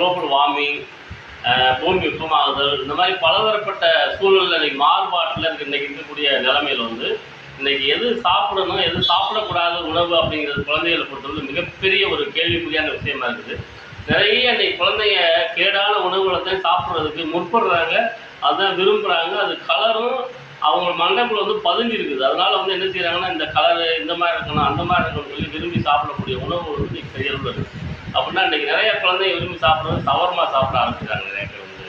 Global warming பூமி வெப்பமாகுதல் இந்த மாதிரி பலதரப்பட்ட சூழ்நிலை இன்றைக்கி மாறுபாட்டில் இன்றைக்கி இன்னைக்கு இருக்கக்கூடிய நிலைமையில் வந்து இன்றைக்கி எது சாப்பிடணும் எது சாப்பிடக்கூடாத உணவு அப்படிங்கிறது குழந்தைகளை பொறுத்தவரை மிகப்பெரிய ஒரு கேள்விக்குறியான விஷயமா இருக்குது. நிறைய இன்றைக்கி குழந்தைங்க கேடான உணவுகளை தான் சாப்பிட்றதுக்கு முற்படுறாங்க அதான் விரும்புகிறாங்க அது கலரும் அவங்க மண்டக்குள்ள வந்து பதிஞ்சு இருக்குது. அதனால வந்து என்ன செய்கிறாங்கன்னா இந்த கலரு இந்த மாதிரி இருக்கணும் அந்த மாதிரி இருக்கணும்னு சொல்லி விரும்பி சாப்பிடக்கூடிய உணவு வந்து சரியாக இருக்குது. அப்படின்னா இன்றைக்கி நிறைய குழந்தைங்க விரும்பி சாப்பிட்றது சவர்மா சாப்பிட ஆரம்பிச்சிட்டாங்க நிறைய பேர் வந்து.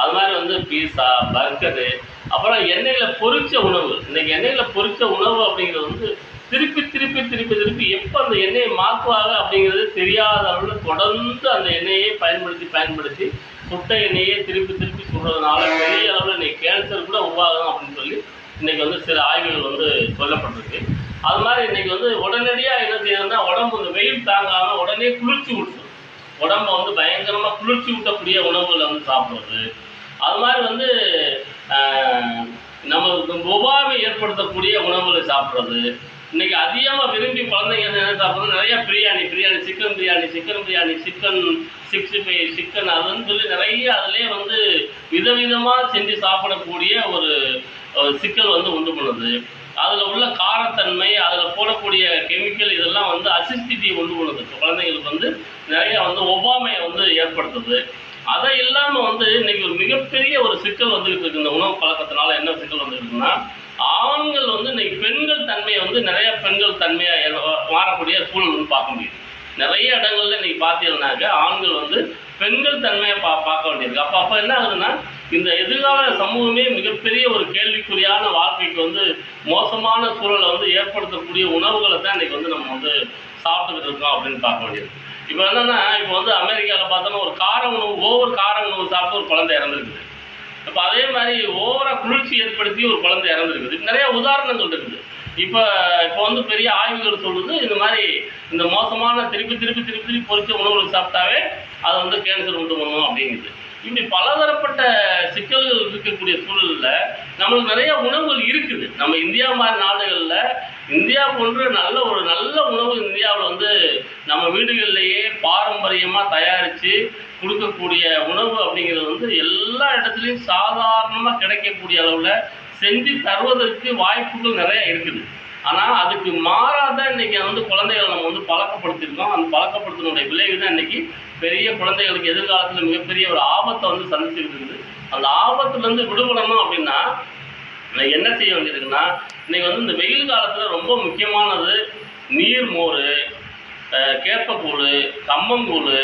அது மாதிரி வந்து பீஸா பர்கரு அப்புறம் எண்ணெயில் பொறிச்ச உணவு. இன்றைக்கி எண்ணெயில் பொறிச்ச உணவு அப்படிங்கிறது வந்து திருப்பி திருப்பி திருப்பி திருப்பி எப்போ அந்த எண்ணெயை மாற்றுவாங்க அப்படிங்கிறது தெரியாத அளவில் தொடர்ந்து அந்த எண்ணெயை பயன்படுத்தி பயன்படுத்தி சுட்ட எண்ணெயை திருப்பி திருப்பி சுடுறதுனால பெரிய அளவில் இன்றைக்கி கேன்சர் கூட உருவாகும் அப்படின்னு சொல்லி இன்றைக்கி வந்து சில ஆய்வுகள் வந்து சொல்லப்பட்டிருக்கு. அது மாதிரி இன்னைக்கு வந்து உடனடியாக என்ன செய்யணும்னா உடம்பு இந்த வெயில் தாங்காமல் உடனே குளிர்ச்சி விட்டுரும் உடம்ப வந்து பயங்கரமாக குளிர்ச்சி ஊட்டக்கூடிய உணவுகளை வந்து சாப்பிட்றது. அது மாதிரி வந்து நமக்கு ஒவ்வாமை ஏற்படுத்தக்கூடிய உணவுகளை சாப்பிட்றது. இன்னைக்கு அதிகமாக விரும்பி குழந்தைங்க என்ன சாப்பிட்றது நிறைய biryani biryani chicken biryani chicken biryani chicken sixty five chicken அதுன்னு சொல்லி நிறைய அதிலே வந்து விதவிதமாக செஞ்சு சாப்பிடக்கூடிய ஒரு ஒரு சிக்கல் வந்து உண்டு பண்ணுது. அதில் உள்ள காரத்தன்மை அதில் போடக்கூடிய கெமிக்கல் இதெல்லாம் வந்து அசிஸ்டிட்டி உண்டு பண்ணுது குழந்தைங்களுக்கு வந்து நிறைய வந்து ஒவ்வாமையை வந்து ஏற்படுத்துது. அதை இல்லாமல் வந்து இன்னைக்கு ஒரு மிகப்பெரிய ஒரு சிக்கல் வந்துகிட்டு இருக்கு. இந்த உணவு பழக்கத்தினால என்ன சிக்கல் வந்துருக்குன்னா ஆண்கள் வந்து இன்னைக்கு பெண்கள் தன்மையை வந்து நிறைய பெண்கள் தன்மையாக மாறக்கூடிய சூழல் வந்து பார்க்க முடியுது. நிறைய இடங்கள்ல இன்னைக்கு பார்த்தீங்கன்னாக்க ஆண்கள் வந்து பெண்கள் தன்மையை பா பார்க்க வேண்டியிருக்கு. அப்போ அப்போ என்ன ஆகுதுன்னா இந்த எதிர்கால சமூகமே மிகப்பெரிய ஒரு கேள்விக்குறியான வாழ்க்கைக்கு வந்து மோசமான சூழலை வந்து ஏற்படுத்தக்கூடிய உணவுகளை தான் இன்னைக்கு வந்து நம்ம வந்து சாப்பிட்டுக்கிட்டு இருக்கோம் அப்படின்னு பார்க்க வேண்டியது. இப்போ என்னன்னா இப்போ வந்து அமெரிக்காவில் பார்த்தோன்னா ஒரு கார உணவு ஓவர் கார உணவு சாப்பிட்டு ஒரு குழந்தை இறந்துருக்குது. இப்போ அதே மாதிரி ஓவராக குளிர்ச்சி ஏற்படுத்தி ஒரு குழந்தை இறந்துருக்குது. நிறைய உதாரணங்கள் இருக்குது. இப்போ இப்போ வந்து பெரிய ஆய்வுகள் சொல்லுது இந்த மாதிரி இந்த மோசமான திருப்பி திருப்பி திருப்பி திருப்பி பொறிச்ச உணவுகள் சாப்பிட்டாவே அது வந்து கேன்சர் உண்டு பண்ணும் அப்படிங்குது. இப்படி பலதரப்பட்ட சிக்கல்கள் இருக்கக்கூடிய சூழலில் நம்மளுக்கு நிறைய உணவுகள் இருக்குது. நம்ம இந்தியா மாதிரி நாடுகளில் இந்தியா போன்ற நல்ல ஒரு நல்ல உணவு இந்தியாவில் வந்து நம்ம வீடுகள்லேயே பாரம்பரியமாக தயாரித்து கொடுக்கக்கூடிய உணவு அப்படிங்கிறது வந்து எல்லா இடத்துலையும் சாதாரணமாக கிடைக்கக்கூடிய அளவில் செஞ்சு தருவதற்கு வாய்ப்புகள் நிறையா இருக்குது. ஆனால் அதுக்கு மாறாத இன்னைக்கு வந்து குழந்தைகளை நம்ம வந்து பழக்கப்படுத்திருக்கோம். அந்த பழக்கப்படுத்தினுடைய விளைவு தான் இன்னைக்கு பெரிய குழந்தைகளுக்கு எதிர்காலத்தில் மிகப்பெரிய ஒரு ஆபத்தை வந்து சந்திச்சுக்கிட்டு இருக்குது. அந்த ஆபத்துலேருந்து விடுபடணும் அப்படின்னா நான் என்ன செய்ய வேண்டியதுக்குன்னா இன்றைக்கி வந்து இந்த வெயில் காலத்தில் ரொம்ப முக்கியமானது நீர் மோர் கேப்பக்கூழ் கம்மங்கூழ்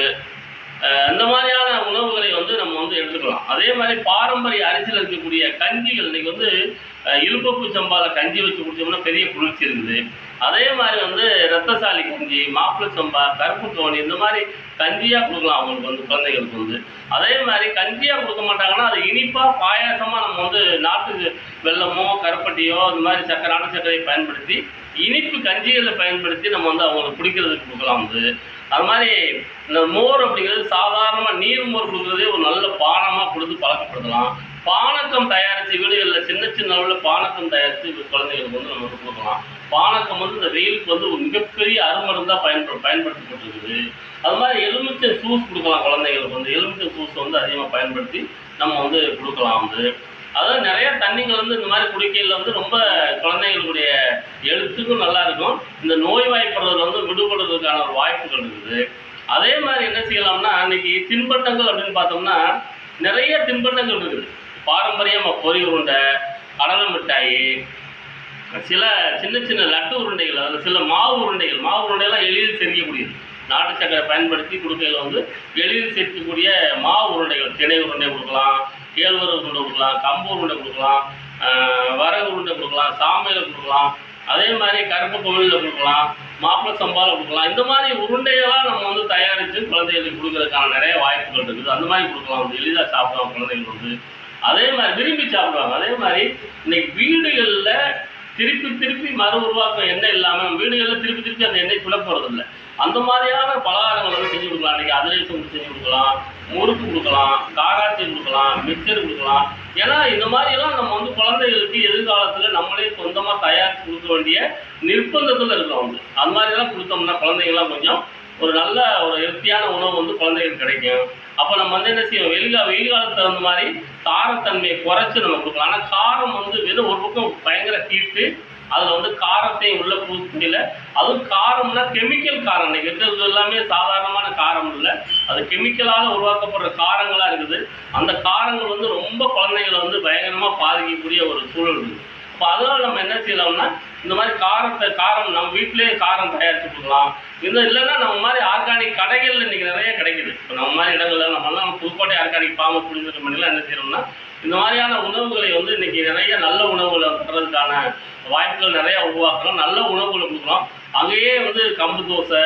இந்த மாதிரியான உணவுகளை வந்து நம்ம வந்து எடுத்துக்கலாம். அதே மாதிரி பாரம்பரிய அரிசியில் இருக்கக்கூடிய கஞ்சிகள் இன்னைக்கு வந்து இழுப்பப்பு சம்பாவில் கஞ்சி வச்சு குடித்தோம்னா பெரிய குளிர்ச்சி இருக்குது. அதே மாதிரி வந்து ரத்தசாலி கஞ்சி மாப்பிள்ளை சம்பா கருப்பு தோணி இந்த மாதிரி கஞ்சியாக கொடுக்கலாம் அவங்களுக்கு வந்து குழந்தைகளுக்கு வந்து. அதே மாதிரி கஞ்சியாக கொடுக்க மாட்டாங்கன்னா அது இனிப்பாக பாயாசமாக நம்ம வந்து நாட்டு வெல்லமோ கருப்பட்டியோ இந்த மாதிரி சக்கரை நாட்டு சர்க்கரையை பயன்படுத்தி இனிப்பு கஞ்சிகளை பயன்படுத்தி நம்ம வந்து அவங்களுக்கு குடிக்கிறதுக்கு கொடுக்கலாம் வந்து. அது மாதிரி இந்த மோர் அப்படிங்கிறது சாதாரணமாக நீர் மோர் கொடுக்குறதே ஒரு நல்ல பானமாக கொடுத்து பழக்கப்படுத்தலாம். பானக்கம் தயாரித்து வீடுகளில் சின்ன சின்ன அளவில் பானக்கம் தயாரித்து குழந்தைகளுக்கு வந்து நம்ம வந்து கொடுக்கலாம். பானக்கம் வந்து இந்த வெயிலுக்கு வந்து ஒரு மிகப்பெரிய அருமருந்தாக பயன்படு பயன்படுத்தப்பட்டிருக்குது. அது மாதிரி எலுமிச்சை ஜூஸ் கொடுக்கலாம் குழந்தைகளுக்கு வந்து. எலுமிச்சை ஜூஸ் வந்து அதிகமாக பயன்படுத்தி நம்ம வந்து கொடுக்கலாம் வந்து. அதாவது நிறைய தண்ணிகள் வந்து இந்த மாதிரி குடிக்கையில் வந்து ரொம்ப குழந்தைகளுடைய எழுத்துக்கும் நல்லா இருக்கும். இந்த நோய்வாய்ப்படுறதுல வந்து விடுபடுறதுக்கான ஒரு வாய்ப்புகள் இருக்குது. அதே மாதிரி என்ன செய்யலாம்னா இன்னைக்கு தின்பண்டங்கள் அப்படின்னு பார்த்தோம்னா நிறைய தின்பண்டங்கள் இருக்குது. பாரம்பரியமாக பொறி உருண்டை கடலை மிட்டாய் சில சின்ன சின்ன லட்டு உருண்டைகள் அதில் சில மாவு உருண்டைகள் மாவு உருண்டைகள்லாம் எளிதில் செரிக்கக்கூடியது நாட்டு சக்கரை பயன்படுத்தி கொடுக்கையில் வந்து எளிதில் சேர்க்கக்கூடிய மாவு உருண்டைகள் திணை உருண்டை கொடுக்கலாம் கேழ்வரகு உருண்டை கொடுக்கலாம் கம்பு உருண்டை கொடுக்கலாம் வரகு உருண்டை கொடுக்கலாம் சாமையில் கொடுக்கலாம் அதே மாதிரி கருப்பு கோவிலில் கொடுக்கலாம் மாப்பிள்ளை சம்பாவில் கொடுக்கலாம். இந்த மாதிரி உருண்டைகளாக நம்ம வந்து தயாரித்து குழந்தைகளுக்கு கொடுக்கறதுக்கான நிறைய வாய்ப்புகள் இருக்குது. அந்த மாதிரி கொடுக்கலாம். வந்து எளிதாக சாப்பிடலாம் குழந்தைகள் வந்து. அதே மாதிரி விரும்பி சாப்பிடுவாங்க. அதே மாதிரி இன்னைக்கு வீடுகளில் திருப்பி திருப்பி மறு உருவாக்கம் எண்ணெய் இல்லாமல் வீடுகளில் திருப்பி திருப்பி அந்த எண்ணெய் சுட போகிறதில்ல அந்த மாதிரியான பலகாரங்கள் வந்து செஞ்சு கொடுக்கலாம். இன்றைக்கி அதிரசம் செஞ்சு கொடுக்கலாம் முறுக்கு கொடுக்கலாம் காராச்சி கொடுக்கலாம் மிக்சர் கொடுக்கலாம். ஏன்னா இந்த மாதிரியெல்லாம் நம்ம வந்து குழந்தைகளுக்கு எதிர்காலத்தில் நம்மளே சொந்தமாக தயாரித்து கொடுக்க வேண்டிய நிர்பந்தத்தில் இருக்கிறோம் வந்து அது மாதிரிலாம் கொடுத்தோம்னா குழந்தைங்கள்லாம் கொஞ்சம் ஒரு நல்ல ஒரு ஹெல்த்தியான உணவு வந்து குழந்தைகளுக்கு கிடைக்கும். அப்போ நம்ம வந்து என்ன செய்யும் வெயில் வெயில் காலத்துக்கு தகுந்த மாதிரி காரத்தன்மையை குறைச்சி நம்ம கொடுக்கலாம். ஆனால் காரம் வந்து வெறும் ஒரு பக்கம் பயங்கர தீர்த்து அதில் வந்து காரத்தையும் உள்ள பூக்கையில் அதுவும் காரம்னா கெமிக்கல் காரம். இன்னைக்கு இருக்கிறது எல்லாமே சாதாரணமான காரம் இல்லை. அது கெமிக்கலால் உருவாக்கப்படுற காரங்களாக இருக்குது. அந்த காரங்கள் வந்து ரொம்ப குழந்தைகளை வந்து பயங்கரமாக பாதிக்கக்கூடிய ஒரு சூழல் இருக்குது. அப்போ அதனால் நம்ம என்ன செய்யலாம்னா இந்த மாதிரி காரத்தை காரம் நம்ம வீட்டிலேயே காரம் தயாரித்து கொடுக்கலாம். இந்த இல்லைன்னா நம்ம மாதிரி ஆர்கானிக் கடைகள் இன்னைக்கு நிறைய கிடைக்குது. இப்போ நம்ம மாதிரி இடங்கள்ல நம்மலாம் புதுக்கோட்டை ஆர்கானிக் ஃபார்மை புரிஞ்சுக்கிற மாதிரிலாம் என்ன செய்யறோம்னா இந்த மாதிரியான உணவுகளை வந்து இன்னைக்கு நிறைய நல்ல உணவுகளை தரதுக்கான வாய்ப்புகள் நிறைய உருவாக்குறோம். நல்ல உணவுகளை கொடுக்குறோம். அங்கேயே வந்து கம்பு தோசை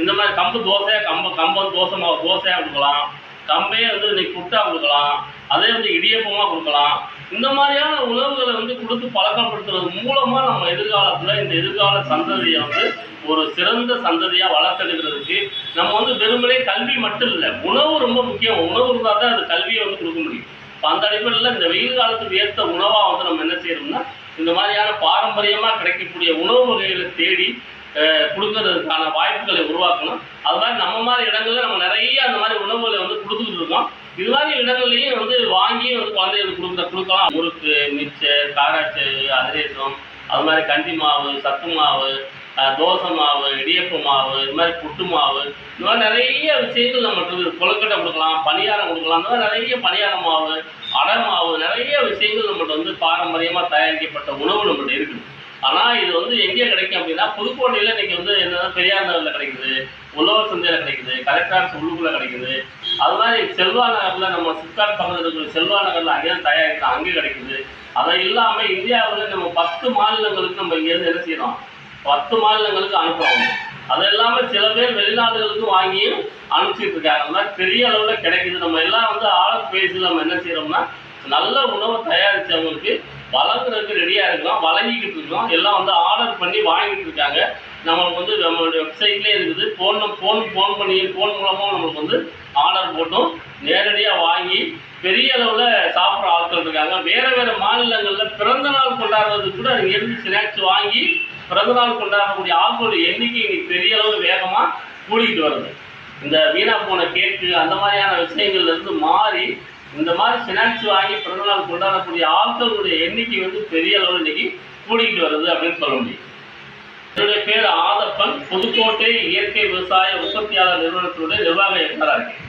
இந்த மாதிரி கம்பு தோசை கம்ப கம்பம் தோசை மாவு தோசையாக கொடுக்கலாம். கம்பே வந்து இன்னைக்கு புட்டாக கொடுக்கலாம். அதே வந்து இடியப்பமாக கொடுக்கலாம். இந்த மாதிரியான உணவுகளை வந்து கொடுத்து பழக்கப்படுத்துறது மூலமாக நம்ம எதிர்காலத்தில் இந்த எதிர்கால சந்ததியை வந்து ஒரு சிறந்த சந்ததியாக வளர்த்தெடுக்கிறதுக்கு நம்ம வந்து வெறுமனே கல்வி மட்டும் இல்லை உணவு ரொம்ப முக்கியம். உணவு இருந்தால் தான் அது கல்வியை வந்து கொடுக்க முடியும். இப்போ அந்த அடிப்படையில் இந்த வெயில் காலத்துக்கு ஏற்ற உணவாக வந்து நம்ம என்ன செய்யணும்னா இந்த மாதிரியான பாரம்பரியமாக கிடைக்கக்கூடிய உணவு வகைகளை தேடி கொடுக்கறதுக்கான வாய்ப்புகளை உருவாக்கணும். அது மாதிரி நம்ம மாதிரி இடங்களில் நம்ம நிறைய அந்த மாதிரி உணவுகளை வந்து கொடுத்துக்கிட்டு இருக்கோம். இது மாதிரி இடங்கள்லையும் வந்து வாங்கி வந்து குழந்தைகளுக்கு கொடுக்குற கொடுக்கலாம். முறுக்கு மிச்சர் காராச்சேவு அதிரேசம் அது மாதிரி கஞ்சி மாவு சத்து மாவு தோசை மாவு இடியப்ப மாவு இது மாதிரி புட்டு மாவு இந்த மாதிரி நிறைய விஷயங்கள் நம்மகிட்ட இருக்குது கொழுக்கட்டை கொடுக்கலாம் பணியாரம் கொடுக்கலாம் இந்த மாதிரி நிறைய பணியார மாவு அடை மாவு நிறைய விஷயங்கள் நம்மகிட்ட வந்து பாரம்பரியமாக தயாரிக்கப்பட்ட உணவு நம்மகிட்ட இருக்குது. ஆனால் இது வந்து எங்கே கிடைக்கும் அப்படின்னா புதுக்கோட்டையில் இன்னைக்கு வந்து என்னன்னா பெரியார் நகரில் கிடைக்குது. உழவர் சந்தையில் கிடைக்குது. கலெக்டர் உள்ளுக்குள்ளே கிடைக்குது. அது மாதிரி செல்வா நகரில் நம்ம சிப்காட் பக்கத்தில் இருக்கிற செல்வா நகரில் அங்கே தான் தயாரிக்கிறோம் அங்கே கிடைக்குது. அதை இல்லாமல் இந்தியாவில் நம்ம பத்து மாநிலங்களுக்கு நம்ம இங்கேருந்து என்ன செய்யறோம்? பத்து மாநிலங்களுக்கு அனுப்புகிறோம் அது இல்லாமல் சில பேர் வெளிநாடுகளுக்கு வாங்கியும் அனுப்பிச்சிட்டு இருக்காங்க. மாதிரி பெரிய அளவில் கிடைக்குது. நம்ம எல்லாம் வந்து ஆர்டர் பேசி நம்ம என்ன செய்கிறோம்னா நல்ல உணவை தயாரித்தவங்களுக்கு வழங்குறதுக்கு ரெடியாக இருக்கலாம். வழங்கிக்கிட்டு இருக்கோம் எல்லாம் வந்து ஆர்டர் பண்ணி வாங்கிட்டு இருக்காங்க. நம்மளுக்கு வந்து நம்மளுடைய வெப்சைட்லேயே இருக்குது. ஃபோன் ஃபோன் ஃபோன் பண்ணி ஃபோன் மூலமாக நம்மளுக்கு வந்து ஆர்டர் போட்டும். நேரடியாக வாங்கி பெரிய அளவில் சாப்பிட்ற ஆட்கள் இருக்காங்க. வேறு வேறு மாநிலங்களில் பிறந்தநாள் கொண்டாடுறதுக்கு கூட இங்கேருந்து ஸ்நாக்ஸ் வாங்கி பிறந்தநாள் கொண்டாடக்கூடிய ஆட்களுடைய எண்ணிக்கை இன்னைக்கு பெரிய அளவு வேகமாக கூடிக்கிட்டு வருது. இந்த வீணா போன கேக்கு அந்த மாதிரியான விஷயங்கள்லேருந்து மாறி இந்த மாதிரி ஃபினான்ஸ் வாங்கி பிறந்தநாள் கொண்டாடக்கூடிய ஆட்களுடைய எண்ணிக்கை வந்து பெரிய அளவில் இன்னைக்கு கூடிக்கிட்டு வருது அப்படின்னு சொல்ல முடியும். என்னுடைய பேர் ஆதப்பன் புதுக்கோட்டை இயற்கை விவசாய உற்பத்தியாளர் நிறுவனத்தினுடைய நிர்வாக இயக்குநராக இருக்கேன்.